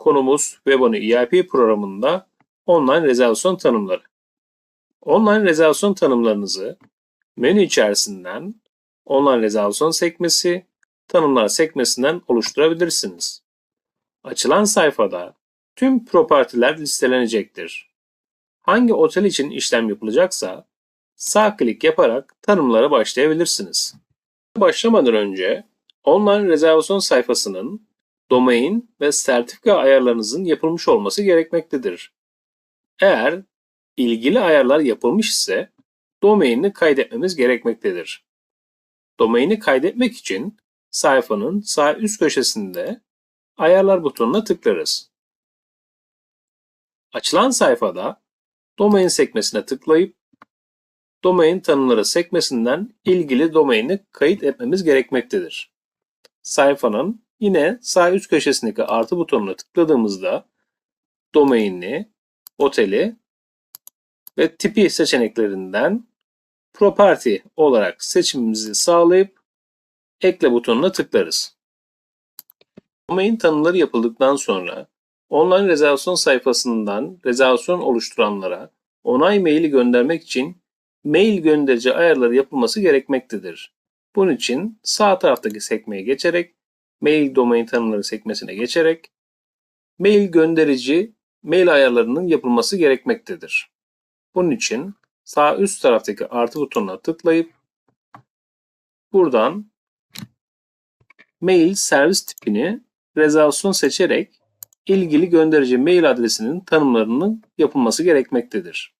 Konumuz Webonu EIP programında online rezervasyon tanımları. Online rezervasyon tanımlarınızı menü içerisinden online rezervasyon sekmesi, tanımlar sekmesinden oluşturabilirsiniz. Açılan sayfada tüm propertiler listelenecektir. Hangi otel için işlem yapılacaksa sağ klik yaparak tanımlara başlayabilirsiniz. Başlamadan önce online rezervasyon sayfasının domain ve sertifika ayarlarınızın yapılmış olması gerekmektedir. Eğer ilgili ayarlar yapılmış ise domainini kaydetmemiz gerekmektedir. Domaini kaydetmek için sayfanın sağ üst köşesinde ayarlar butonuna tıklarız. Açılan sayfada domain sekmesine tıklayıp domain tanımları sekmesinden ilgili domaini kayıt etmemiz gerekmektedir. Sayfanın yine sağ üst köşesindeki artı butonuna tıkladığımızda domaini, oteli ve tipi seçeneklerinden property olarak seçimimizi sağlayıp ekle butonuna tıklarız. Domain tanımları yapıldıktan sonra online rezervasyon sayfasından rezervasyon oluşturanlara onay maili göndermek için mail gönderici ayarları yapılması gerekmektedir. Bunun için sağ taraftaki sekmeye geçerek mail domain tanımları sekmesine geçerek mail gönderici mail ayarlarının yapılması gerekmektedir. Bunun için sağ üst taraftaki artı butonuna tıklayıp buradan mail servis tipini rezervasyon seçerek ilgili gönderici mail adresinin tanımlarının yapılması gerekmektedir.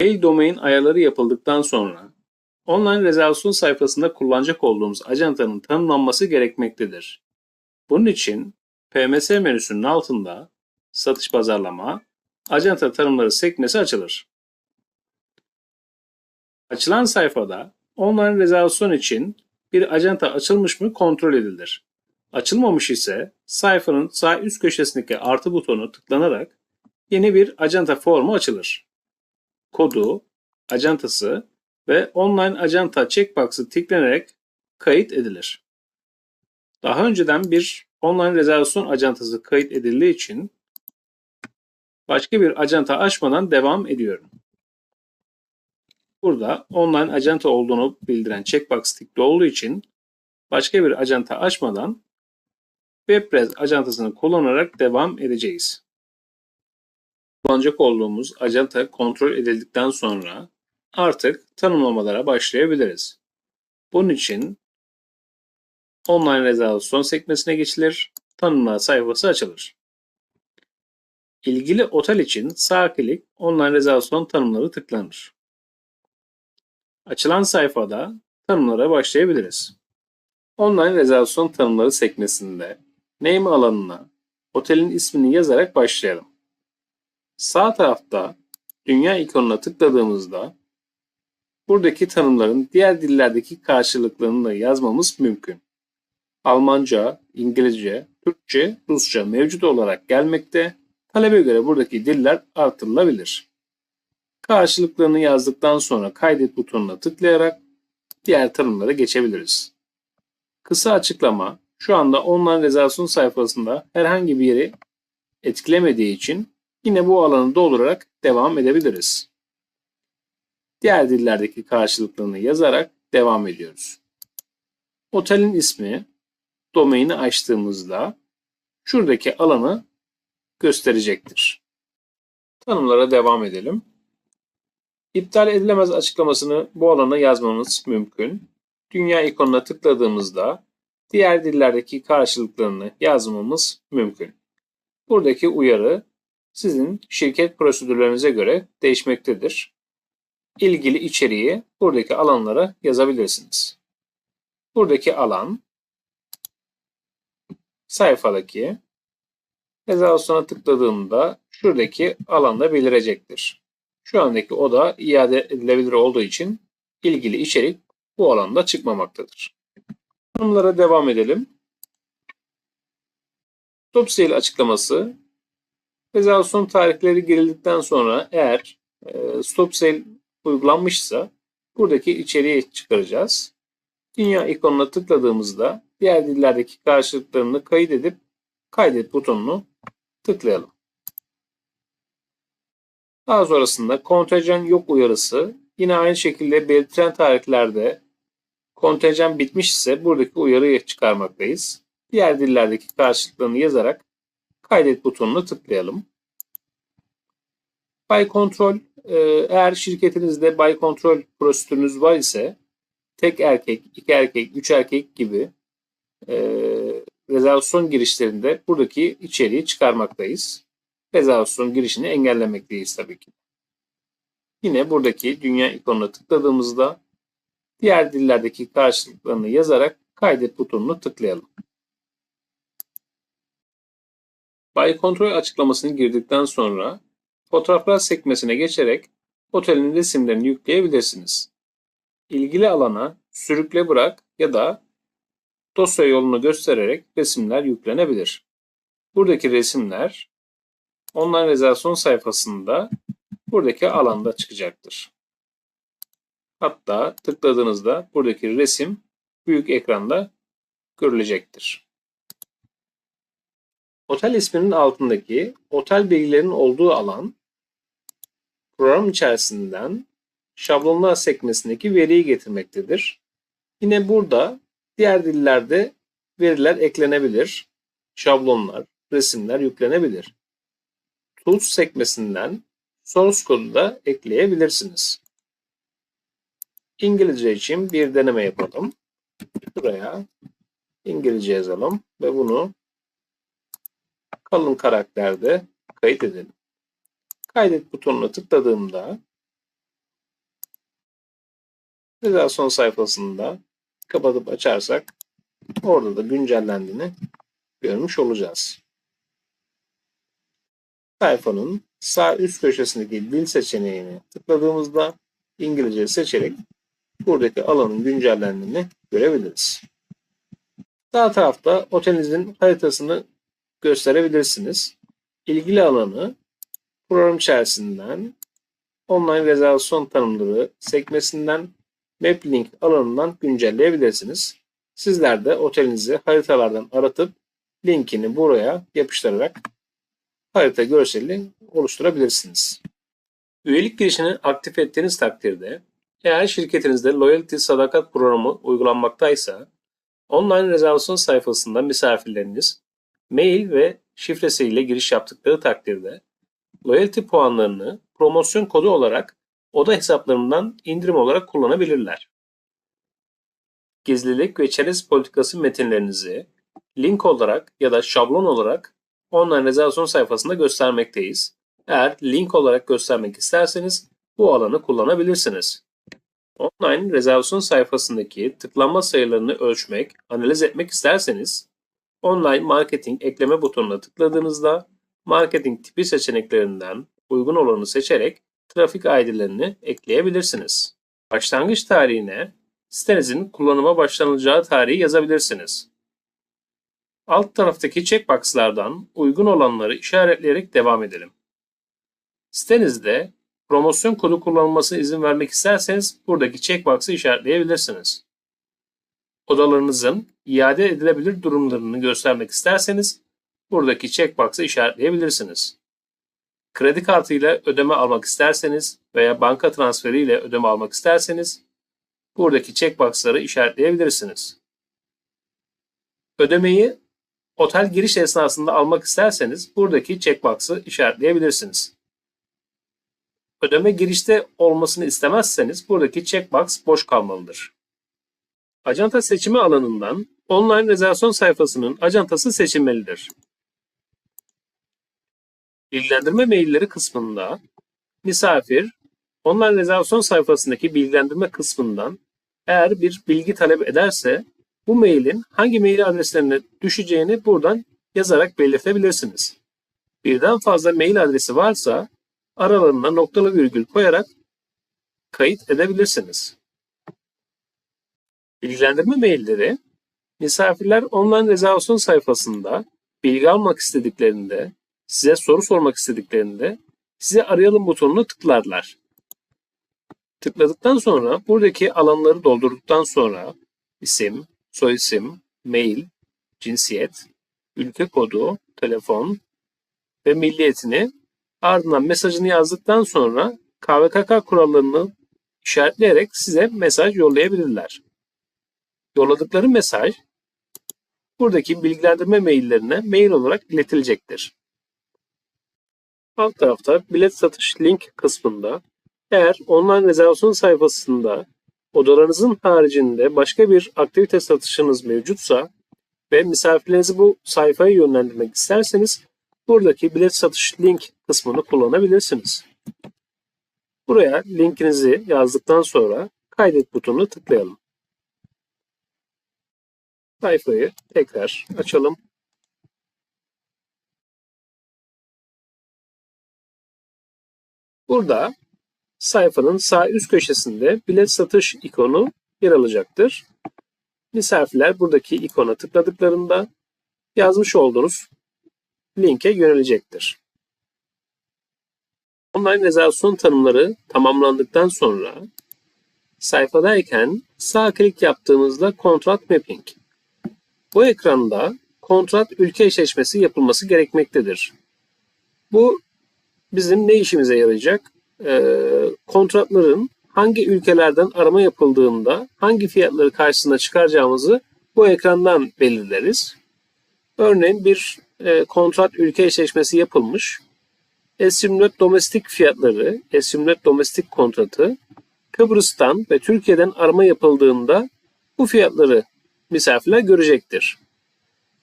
Mail domain ayarları yapıldıktan sonra online rezervasyon sayfasında kullanacak olduğumuz ajantanın tanımlanması gerekmektedir. Bunun için PMS menüsünün altında satış pazarlama, ajanta tanımları sekmesi açılır. Açılan sayfada online rezervasyon için bir ajanta açılmış mı kontrol edilir. Açılmamış ise sayfanın sağ üst köşesindeki artı butonu tıklanarak yeni bir ajanta formu açılır. Kodu, ajantası ve online ajanta checkbox'ı tıklanarak kayıt edilir. Daha önceden bir online rezervasyon ajantası kayıt edildiği için başka bir ajanta açmadan devam ediyorum. Burada online ajanta olduğunu bildiren checkbox tıklı olduğu için başka bir ajanta açmadan WebPress ajantasını kullanarak devam edeceğiz. Kullanacak olduğumuz ajanta kontrol edildikten sonra artık tanımlamalara başlayabiliriz. Bunun için online rezervasyon sekmesine geçilir, tanımlar sayfası açılır. İlgili otel için sağ klik online rezervasyon tanımları tıklanır. Açılan sayfada tanımlara başlayabiliriz. Online rezervasyon tanımları sekmesinde name alanına otelin ismini yazarak başlayalım. Sağ tarafta dünya ikonuna tıkladığımızda buradaki tanımların diğer dillerdeki karşılıklarını da yazmamız mümkün. Almanca, İngilizce, Türkçe, Rusça mevcut olarak gelmekte. Talebe göre buradaki diller artırılabilir. Karşılıklarını yazdıktan sonra kaydet butonuna tıklayarak diğer tanımlara geçebiliriz. Kısa açıklama şu anda online rezervasyon sayfasında herhangi bir yeri etkilemediği için yine bu alanı doldurarak devam edebiliriz. Diğer dillerdeki karşılıklarını yazarak devam ediyoruz. Otelin ismi domaini açtığımızda şuradaki alanı gösterecektir. Tanımlara devam edelim. İptal edilemez açıklamasını bu alana yazmamız mümkün. Dünya ikonuna tıkladığımızda diğer dillerdeki karşılıklarını yazmamız mümkün. Buradaki uyarı sizin şirket prosedürlerinize göre değişmektedir. İlgili içeriği buradaki alanlara yazabilirsiniz. Buradaki alan sayfadaki rezervasyona tıkladığımda şuradaki alanda belirecektir. Şu andaki oda iade edilebilir olduğu için ilgili içerik bu alanda çıkmamaktadır. Tanımlara devam edelim. Stop sale açıklaması rezervasyon tarihleri girildikten sonra eğer e, stop sale uygulanmışsa buradaki içeriği çıkaracağız. Dünya ikonuna tıkladığımızda diğer dillerdeki karşılıklarını kaydedip kaydet butonunu tıklayalım. Daha sonrasında kontenjan yok uyarısı yine aynı şekilde belirtilen tarihlerde kontenjan bitmiş ise buradaki uyarıyı çıkarmaktayız. Diğer dillerdeki karşılıklarını yazarak kaydet butonuna tıklayalım. Buy Control eğer şirketinizde Buy Control prosedürünüz var ise tek erkek, iki erkek, üç erkek gibi e, rezervasyon girişlerinde buradaki içeriği çıkarmaktayız. Rezervasyon girişini engellemekteyiz tabii ki. Yine buradaki dünya ikonuna tıkladığımızda diğer dillerdeki karşılıklarını yazarak kaydet butonunu tıklayalım. Buy Control açıklamasını girdikten sonra fotoğraflar sekmesine geçerek otelin resimlerini yükleyebilirsiniz. İlgili alana sürükle bırak ya da dosya yolunu göstererek resimler yüklenebilir. Buradaki resimler online rezervasyon sayfasında buradaki alanda çıkacaktır. Hatta tıkladığınızda buradaki resim büyük ekranda görülecektir. Otel isminin altındaki otel bilgilerinin olduğu alan program içerisinden şablonlar sekmesindeki veriyi getirmektedir. Yine burada diğer dillerde veriler eklenebilir. Şablonlar, resimler yüklenebilir. Tools sekmesinden source kodu da ekleyebilirsiniz. İngilizce için bir deneme yapalım. Buraya İngilizce yazalım ve bunu kalın karakterde kayıt edelim. Kaydet butonuna tıkladığımda rezervasyon sayfasında kapatıp açarsak orada da güncellendiğini görmüş olacağız. Sayfanın sağ üst köşesindeki dil seçeneğini tıkladığımızda İngilizce seçerek buradaki alanın güncellendiğini görebiliriz. Sağ tarafta otelinizin haritasını gösterebilirsiniz. İlgili alanı program içerisinden online rezervasyon tanımları sekmesinden Map Link alanından güncelleyebilirsiniz. Sizler de otelinizi haritalardan aratıp linkini buraya yapıştırarak harita görseli oluşturabilirsiniz. Üyelik girişini aktif ettiğiniz takdirde eğer şirketinizde Loyalty Sadakat programı uygulanmaktaysa online rezervasyon sayfasında misafirleriniz mail ve şifresiyle giriş yaptıkları takdirde loyalty puanlarını promosyon kodu olarak oda hesaplarından indirim olarak kullanabilirler. Gizlilik ve çerez politikası metinlerinizi link olarak ya da şablon olarak online rezervasyon sayfasında göstermekteyiz. Eğer link olarak göstermek isterseniz bu alanı kullanabilirsiniz. Online rezervasyon sayfasındaki tıklanma sayılarını ölçmek, analiz etmek isterseniz online marketing ekleme butonuna tıkladığınızda marketing tipi seçeneklerinden uygun olanı seçerek trafik ID'lerini ekleyebilirsiniz. Başlangıç tarihine sitenizin kullanıma başlanılacağı tarihi yazabilirsiniz. Alt taraftaki checkboxlardan uygun olanları işaretleyerek devam edelim. Sitenizde promosyon kodu kullanılmasına izin vermek isterseniz buradaki checkbox'ı işaretleyebilirsiniz. Odalarınızın iade edilebilir durumlarını göstermek isterseniz buradaki checkbox'ı işaretleyebilirsiniz. Kredi kartı ile ödeme almak isterseniz veya banka transferi ile ödeme almak isterseniz buradaki checkbox'ları işaretleyebilirsiniz. Ödemeyi otel giriş esnasında almak isterseniz buradaki checkbox'ı işaretleyebilirsiniz. Ödeme girişte olmasını istemezseniz buradaki checkbox boş kalmalıdır. Acanta seçimi alanından online rezervasyon sayfasının acantası seçilmelidir. Bilgilendirme mailleri kısmında misafir online rezervasyon sayfasındaki bilgilendirme kısmından eğer bir bilgi talep ederse bu mailin hangi mail adreslerine düşeceğini buradan yazarak belirtebilirsiniz. Birden fazla mail adresi varsa aralarına noktalı virgül koyarak kayıt edebilirsiniz. Bilgilendirme mailleri misafirler online rezervasyon sayfasında bilgi almak istediklerinde size soru sormak istediklerinde size arayalım butonuna tıklarlar. Tıkladıktan sonra buradaki alanları doldurduktan sonra isim, soyisim, mail, cinsiyet, ülke kodu, telefon, ve milliyetini ardından mesajını yazdıktan sonra KVKK kurallarını işaretleyerek size mesaj yollayabilirler. Yolladıkları mesaj buradaki bilgilendirme maillerine mail olarak iletilecektir. Alt tarafta bilet satış link kısmında eğer online rezervasyon sayfasında odalarınızın haricinde başka bir aktivite satışınız mevcutsa ve misafirlerinizi bu sayfaya yönlendirmek isterseniz buradaki bilet satış link kısmını kullanabilirsiniz. Buraya linkinizi yazdıktan sonra kaydet butonuna tıklayalım. Sayfayı tekrar açalım. Burada sayfanın sağ üst köşesinde bilet satış ikonu yer alacaktır. Misafirler buradaki ikona tıkladıklarında yazmış olduğunuz linke yönelecektir. Online rezervasyon tanımları tamamlandıktan sonra sayfadayken sağ klik yaptığımızda kontrat mapping. Bu ekranda kontrat ülke eşleşmesi yapılması gerekmektedir. Bu bizim ne işimize yarayacak? Ee, kontratların hangi ülkelerden arama yapıldığında hangi fiyatları karşısına çıkaracağımızı bu ekrandan belirleriz. Örneğin bir e, kontrat ülke eşleşmesi yapılmış. Esimlet domestik fiyatları, Esimlet domestik kontratı Kıbrıs'tan ve Türkiye'den arama yapıldığında bu fiyatları misafirler görecektir.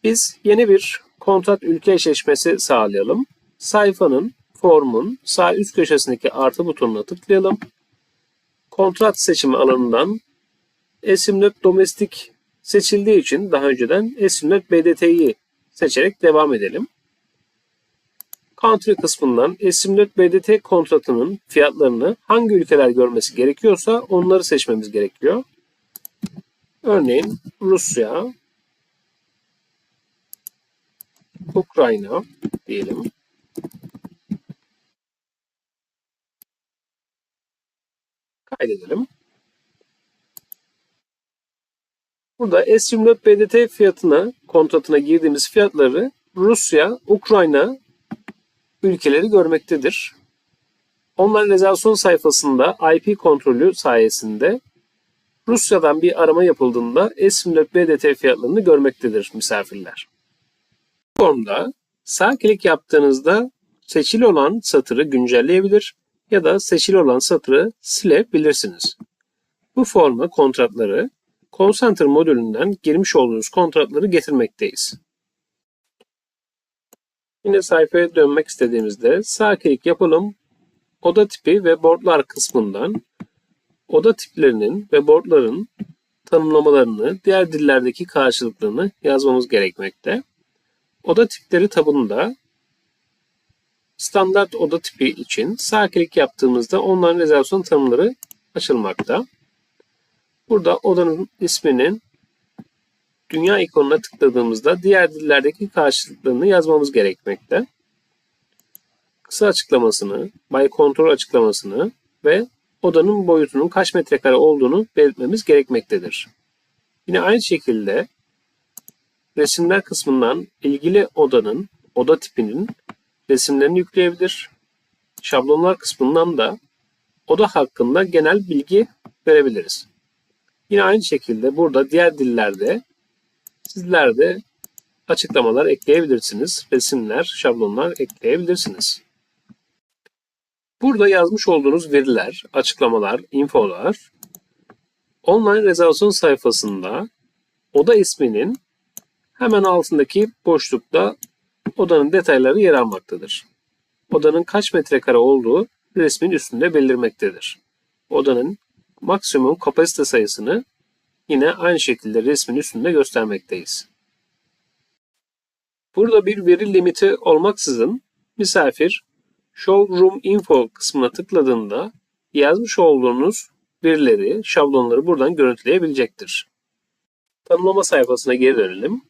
Biz yeni bir kontrat ülke eşleşmesi sağlayalım. Sayfanın, formun sağ üst köşesindeki artı butonuna tıklayalım. Kontrat seçimi alanından Esimlet domestik seçildiği için daha önceden Esimlet BDT'yi seçerek devam edelim. Country kısmından Esimlet BDT kontratının fiyatlarını hangi ülkeler görmesi gerekiyorsa onları seçmemiz gerekiyor. Örneğin Rusya, Ukrayna diyelim. Kaydedelim. Burada S24 BDT fiyatına, kontratına girdiğimiz fiyatları Rusya, Ukrayna ülkeleri görmektedir. Online rezervasyon sayfasında IP kontrolü sayesinde Rusya'dan bir arama yapıldığında S24 BDT fiyatlarını görmektedir misafirler. Bu formda sağ klik yaptığınızda seçili olan satırı güncelleyebilir ya da seçili olan satırı silebilirsiniz. Bu forma kontratları Concenter modülünden girmiş olduğunuz kontratları getirmekteyiz. Yine sayfaya dönmek istediğimizde sağ klik yapalım. Oda tipi ve boardlar kısmından oda tiplerinin ve boardların tanımlamalarını, diğer dillerdeki karşılıklarını yazmamız gerekmekte. Oda tipleri tabında standart oda tipi için sağ klik yaptığımızda online rezervasyon tanımları açılmakta. Burada odanın isminin dünya ikonuna tıkladığımızda diğer dillerdeki karşılıklarını yazmamız gerekmekte. Kısa açıklamasını, bay kontrol açıklamasını ve odanın boyutunun kaç metrekare olduğunu belirtmemiz gerekmektedir. Yine aynı şekilde resimler kısmından ilgili odanın, oda tipinin resimlerini yükleyebilir. Şablonlar kısmından da oda hakkında genel bilgi verebiliriz. Yine aynı şekilde burada diğer dillerde sizler de açıklamalar ekleyebilirsiniz. Resimler, şablonlar ekleyebilirsiniz. Burada yazmış olduğunuz veriler, açıklamalar, infolar online rezervasyon sayfasında oda isminin hemen altındaki boşlukta odanın detayları yer almaktadır. Odanın kaç metrekare olduğu resmin üstünde belirmektedir. Odanın maksimum kapasite sayısını yine aynı şekilde resmin üstünde göstermekteyiz. Burada bir veri limiti olmaksızın misafir Showroom Info kısmına tıkladığında yazmış olduğunuz verileri, şablonları buradan görüntüleyebilecektir. Tanımlama sayfasına geri dönelim.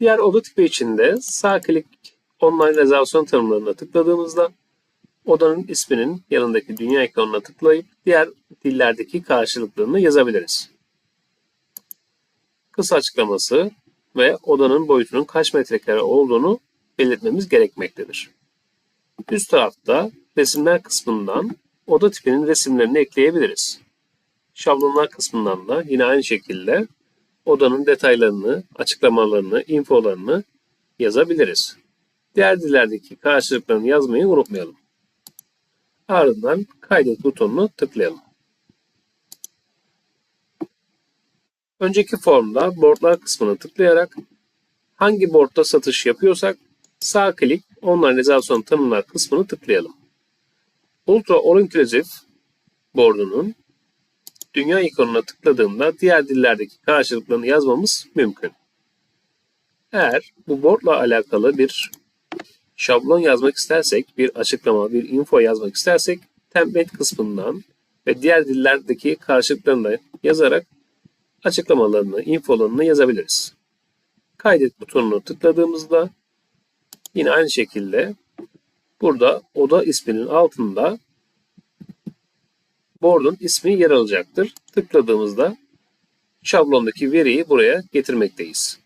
Diğer oda tipi içinde sağ klik online rezervasyon tanımlarına tıkladığımızda odanın isminin yanındaki dünya ekranına tıklayıp diğer dillerdeki karşılıklarını yazabiliriz. Kısa açıklaması ve odanın boyutunun kaç metrekare olduğunu belirtmemiz gerekmektedir. Üst tarafta resimler kısmından oda tipinin resimlerini ekleyebiliriz. Şablonlar kısmından da yine aynı şekilde odanın detaylarını, açıklamalarını, infolarını yazabiliriz. Diğer dillerdeki karşılıklarını yazmayı unutmayalım. Ardından kaydet butonunu tıklayalım. Önceki formda boardlar kısmına tıklayarak hangi boardda satış yapıyorsak sağ klik onlineizasyon tanımlar kısmını tıklayalım. Ultra All Inclusive boardunun dünya ikonuna tıkladığımda diğer dillerdeki karşılıklarını yazmamız mümkün. Eğer bu boardla alakalı bir şablon yazmak istersek, bir açıklama, bir info yazmak istersek template kısmından ve diğer dillerdeki karşılıklarını da yazarak açıklamalarını, infolarını yazabiliriz. Kaydet butonuna tıkladığımızda yine aynı şekilde burada oda isminin altında board'un ismi yer alacaktır. Tıkladığımızda şablondaki veriyi buraya getirmekteyiz.